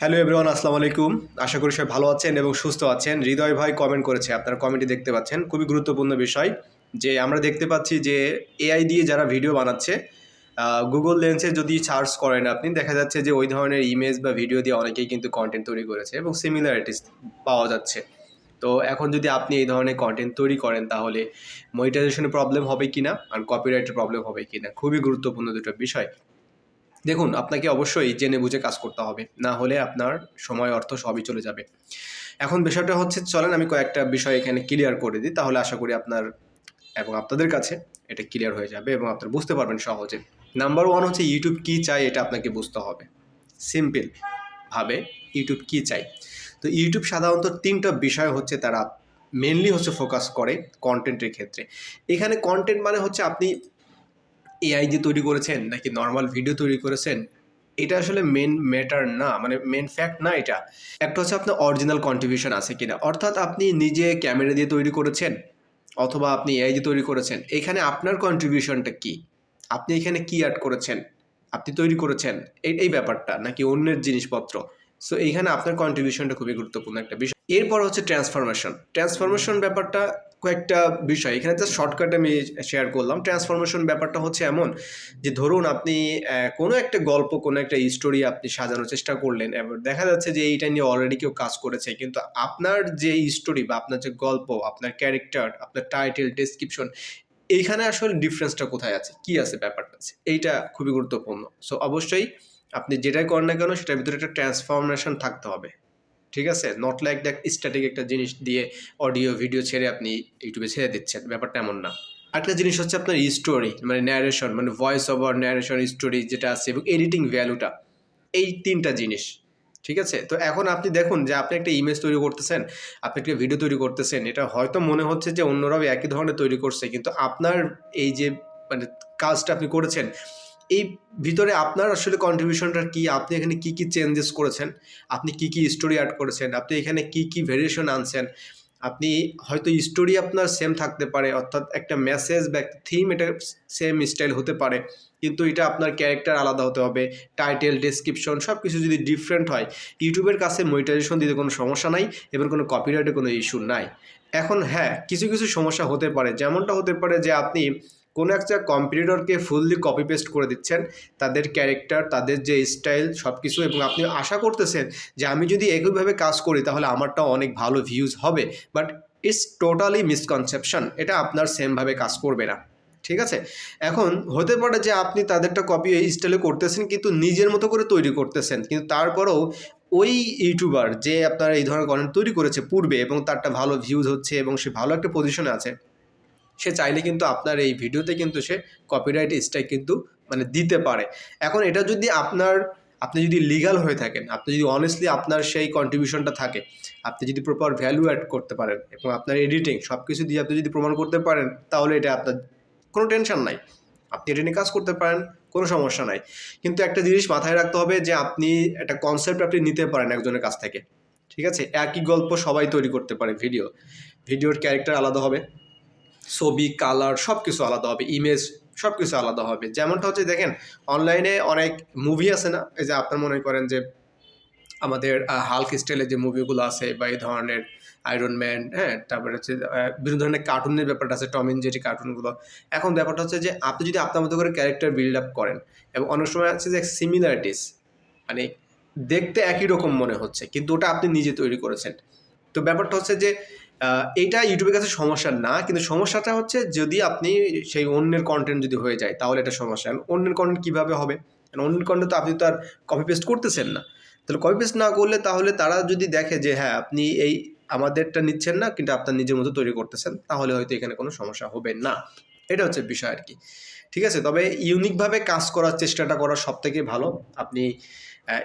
Hello everyone আসসালামু আলাইকুম। আশা করি সবাই ভালো আছেন এবং সুস্থ আছেন। হৃদয় ভাই কমেন্ট করেছে, আপনারা কমেন্টে দেখতে পাচ্ছেন। খুবই গুরুত্বপূর্ণ বিষয় যে আমরা দেখতে পাচ্ছি যে এআই দিয়ে যারা ভিডিও বানাচ্ছে গুগল লেন্সে যদি সার্চ করেন আপনি, দেখা যাচ্ছে যে ওই ধরনের ইমেজ বা ভিডিও দিয়ে অনেকেই কিন্তু কন্টেন্ট তৈরি করেছে এবং সিমিলারিটিস পাওয়া যাচ্ছে। তো এখন যদি আপনি এই ধরনের কন্টেন্ট তৈরি করেন, তাহলে মনিটাইজেশনের প্রবলেম হবে কি না আর কপিরাইটের প্রবলেম হবে কি না খুবই গুরুত্বপূর্ণ দুটো বিষয়। দেখুন, আপনাকে অবশ্যই জেনে বুঝে কাজ করতে হবে। না হলে আপনার সময়, অর্থ সবই চলে যাবে। এখন বিষয়টা হচ্ছে, চলেন আমি কয়েকটা বিষয় এখানে ক্লিয়ার করে দিই, তাহলে আশা করি আপনার এবং আপনাদের কাছে এটা ক্লিয়ার হয়ে যাবে এবং আপনারা বুঝতে পারবেন সহজে। নাম্বার ওয়ান হচ্ছে ইউটিউব কী চাই এটা আপনাকে বুঝতে হবে। সিম্পল ভাবে ইউটিউব কী চাই তো ইউটিউব সাধারণত তিনটা বিষয় হচ্ছে তারা মেনলি হচ্ছে ফোকাস করে কন্টেন্টের ক্ষেত্রে। এখানে কন্টেন্ট মানে হচ্ছে আপনি এআই দিয়ে তৈরি করেছেন নাকি নর্মাল ভিডিও তৈরি করেছেন? এটা আসলে মেন ম্যাটার না মানে মেন ফ্যাক্ট না এটা। একটা হচ্ছে আপনার অরিজিনাল কন্ট্রিবিউশন আছে কিনা। অর্থাৎ আপনি নিজে ক্যামেরা দিয়ে তৈরি করেছেন, অথবা আপনি এআই দিয়ে তৈরি করেছেন, এখানে আপনার কন্ট্রিবিউশনটা কি? আপনি এখানে কি অ্যাড করেছেন? আপনি তৈরি করেছেন, এই এই ব্যাপারটা, নাকি অন্যের জিনিসপত্র? সো এইখানে আপনার কন্ট্রিবিউশনটা খুবই গুরুত্বপূর্ণ একটা বিষয়। এরপর হচ্ছে ট্রান্সফরমেশন ট্রান্সফরমেশন ব্যাপারটা কয়েকটা বিষয়। এখানে জাস্ট শর্টকাটে আমি শেয়ার করলাম। ট্রান্সফরমেশন ব্যাপারটা হচ্ছে এমন যে, ধরুন আপনি কোনো একটা গল্প, কোনো একটা স্টোরি আপনি সাজানোর চেষ্টা করলেন, এবার দেখা যাচ্ছে যে, এইটা নিয়ে অলরেডি কেউ কাজ করেছে, কিন্তু আপনার যে স্টোরি বা আপনার যে গল্প, আপনার ক্যারেক্টার আপনার টাইটেল ডেসক্রিপশন এইখানে আসলে ডিফারেন্সটা কোথায় আছে? কি আছে ব্যাপারটা আছে? এইটা খুবই গুরুত্বপূর্ণ। সো অবশ্যই আপনি যেটাই করেন না কেন, সেটার ভিতরে একটা ট্রান্সফরমেশন থাকতে হবে। ঠিক আছে? নট লাইক দ্যাট স্ট্যাটিক একটা জিনিস দিয়ে অডিও ভিডিও ছেড়ে আপনি ইউটিউবে ছেড়ে দিচ্ছেন। ব্যাপারটা এমন না। একটা জিনিস হচ্ছে আপনার স্টোরি মানে ন্যারেশন মানে ভয়েস ওভার ন্যারেশন স্টোরি যেটা আছে এবং এডিটিং ভ্যালুটা এই তিনটা জিনিস। ঠিক আছে? তো এখন আপনি দেখুন যে আপনি একটা ইমেজ তৈরি করতেছেন, আপনি একটা ভিডিও তৈরি করতেছেন, এটা হয়তো মনে হচ্ছে যে অন্যরাও একই ধরনের তৈরি করছে, কিন্তু আপনার এই যে মানে কাজটা আপনি করেছেন এই ভিতরে আপনার আসলে কন্ট্রিবিউশনটা কি? আপনি এখানে কি কি চেঞ্জেস করেছেন? আপনি কি কি স্টোরি অ্যাড করেছেন? আপনি এখানে কি কি ভেরিয়েশন আনছেন? আপনি হয়তো স্টোরি আপনার সেম থাকতে পারে, অর্থাৎ একটা মেসেজ বা একটা থিম এটা সেম স্টাইল হতে পারে, কিন্তু এটা আপনার ক্যারেক্টার আলাদা হতে হবে টাইটেল ডেসক্রিপশন সব কিছু যদি ডিফারেন্ট হয় ইউটিউবের কাছে মনিটাইজেশন দিতে কোনো সমস্যা নাই এবং কোনো কপিরাইটের কোনো ইস্যু নাই। এখন হ্যাঁ কিছু কিছু সমস্যা হতে পারে, যেমনটা হতে পারে যে আপনি কোনো একটা কম্পিটিটরকে ফুললি কপি পেস্ট করে দিচ্ছেন, তাদের ক্যারেক্টার তাদের যে স্টাইল সব কিছু এবং আপনি আশা করতেছেন যে আমি যদি একইভাবে কাজ করি তাহলে আমারটাও অনেক ভালো ভিউজ হবে বাট ইটস টোটালি মিসকনসেপশন এটা আপনার সেমভাবে কাজ করবে না, ঠিক আছে? এখন হতে পারে যে আপনি তাদেরটা কপি এই স্টাইলে করতেছেন কিন্তু নিজের মতো করে তৈরি করতেছেন, কিন্তু তারপরেও ওই ইউটিউবার যে আপনার এই ধরনের কন্টেন্ট তৈরি করেছে পূর্বে এবং তারটা ভালো ভিউজ হচ্ছে এবং সে ভালো একটা পজিশনে আছে সে চাইলে কিন্তু আপনার এই ভিডিওতে কিন্তু সে কপিরাইট স্ট্রাইক কিন্তু মানে দিতে পারে। এখন এটা যদি আপনার, আপনি যদি লিগাল হয়ে থাকেন, আপনি যদি অনেস্টলি আপনার সেই কন্ট্রিবিউশনটা থাকে, আপনি যদি প্রপার ভ্যালু অ্যাড করতে পারেন এবং আপনার এডিটিং সব কিছু দিয়ে আপনি যদি প্রমাণ করতে পারেন, তাহলে এটা আপনার কোনো টেনশন নাই। আপনি এটা নিয়ে কাজ করতে পারেন, কোনো সমস্যা নাই। কিন্তু একটা জিনিস মাথায় রাখতে হবে যে আপনি একটা কনসেপ্ট আপনি নিতে পারেন একজনের কাছ থেকে। ঠিক আছে? একই গল্প সবাই তৈরি করতে পারে ভিডিও। ভিডিওর ক্যারেক্টার আলাদা হবে। ছবি কালার সব কিছু আলাদা হবে ইমেজ সব কিছু আলাদা হবে। যেমনটা হচ্ছে দেখেন অনলাইনে অনেক মুভি আছে না? এই যে আপনার মনে করেন যে আমাদের হাল্ক স্টাইলের যে মুভিগুলো আছে বা এই ধরনের আয়রন ম্যান হ্যাঁ তারপরে হচ্ছে বিভিন্ন ধরনের কার্টুনের ব্যাপারটা আছে টম এন্ড জেরি কার্টুনগুলো এখন ব্যাপারটা হচ্ছে যে আপনি যদি আপনার মতো করে ক্যারেক্টার বিল্ড আপ করেন, এবং অনেক সময় আছে যে সিমিলারিটিস মানে দেখতে একই রকম মনে হচ্ছে, কিন্তু ওটা আপনি নিজে তৈরি করেছেন। তো ব্যাপারটা হচ্ছে যে এইটা ইউটিউবের কাছে সমস্যা না, কিন্তু সমস্যাটা হচ্ছে যদি আপনি সেই অন্যের কন্টেন্ট যদি হয়ে যায়, তাহলে এটা সমস্যা। অন্যের কন্টেন্ট কীভাবে হবে? অন্যের কন্টেন্ট তো আপনি তো আর কপি পেস্ট করতেছেন না। তাহলে কপি পেস্ট না করলে তাহলে তারা যদি দেখে যে হ্যাঁ আপনি এই আমাদেরটা নিচ্ছেন না, কিন্তু আপনার নিজের মতো তৈরি করতেছেন, তাহলে হয়তো এখানে কোনো সমস্যা হবে না। এটা হচ্ছে বিষয় আর কি। ঠিক আছে, তবে ইউনিকভাবে কাজ করার চেষ্টাটা করা সব থেকে ভালো। আপনি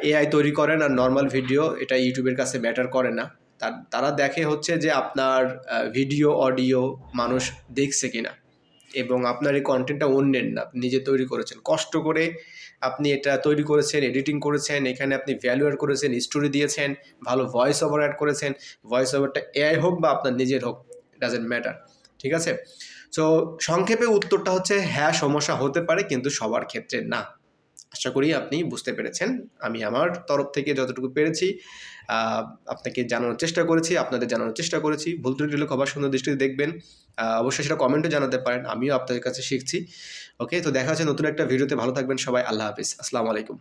এআই তৈরি করেন আর নর্মাল ভিডিও এটা ইউটিউবের কাছে ম্যাটার করে না। তার দেখে হচ্ছে যে আপনার ভিডিও অডিও মানুষ দেখছে কিনা। এবং আপনার এই কন্টেন্টটা অন্যের না, আপনি নিজে তৈরি করেছেন। কষ্ট করে আপনি এটা তৈরি করেছেন এডিটিং করেছেন, এখানে আপনি ভ্যালু অ্যাড করেছেন স্টোরি দিয়েছেন, ভালো ভয়েস ওভার অ্যাড করেছেন ভয়েস ওভারটা এআই হোক বা আপনার নিজের হোক ডাজেন্ট ম্যাটার ঠিক আছে? সো সংক্ষেপে উত্তরটা হচ্ছে হ্যাঁ সমস্যা হতে পারে, কিন্তু সবার ক্ষেত্রে না। আশা করি আপনি বুঝতে পেরেছেন। আমি আমার তরফ থেকে যতটুকু পেরেছি আপনাকে জানানোর চেষ্টা করেছি, আপনাদের জানানোর চেষ্টা করেছি। ভুল ত্রুটি হলে খবর সুন্দর দৃষ্টিতে দেখবেন। অবশ্যই সেটা কমেন্টও জানাতে পারেন, আমিও আপনাদের কাছে শিখছি। ওকে, তো দেখা হচ্ছে নতুন একটা ভিডিওতে। ভালো থাকবেন সবাই, আল্লাহ হাফিজ। আসসালামু আলাইকুম।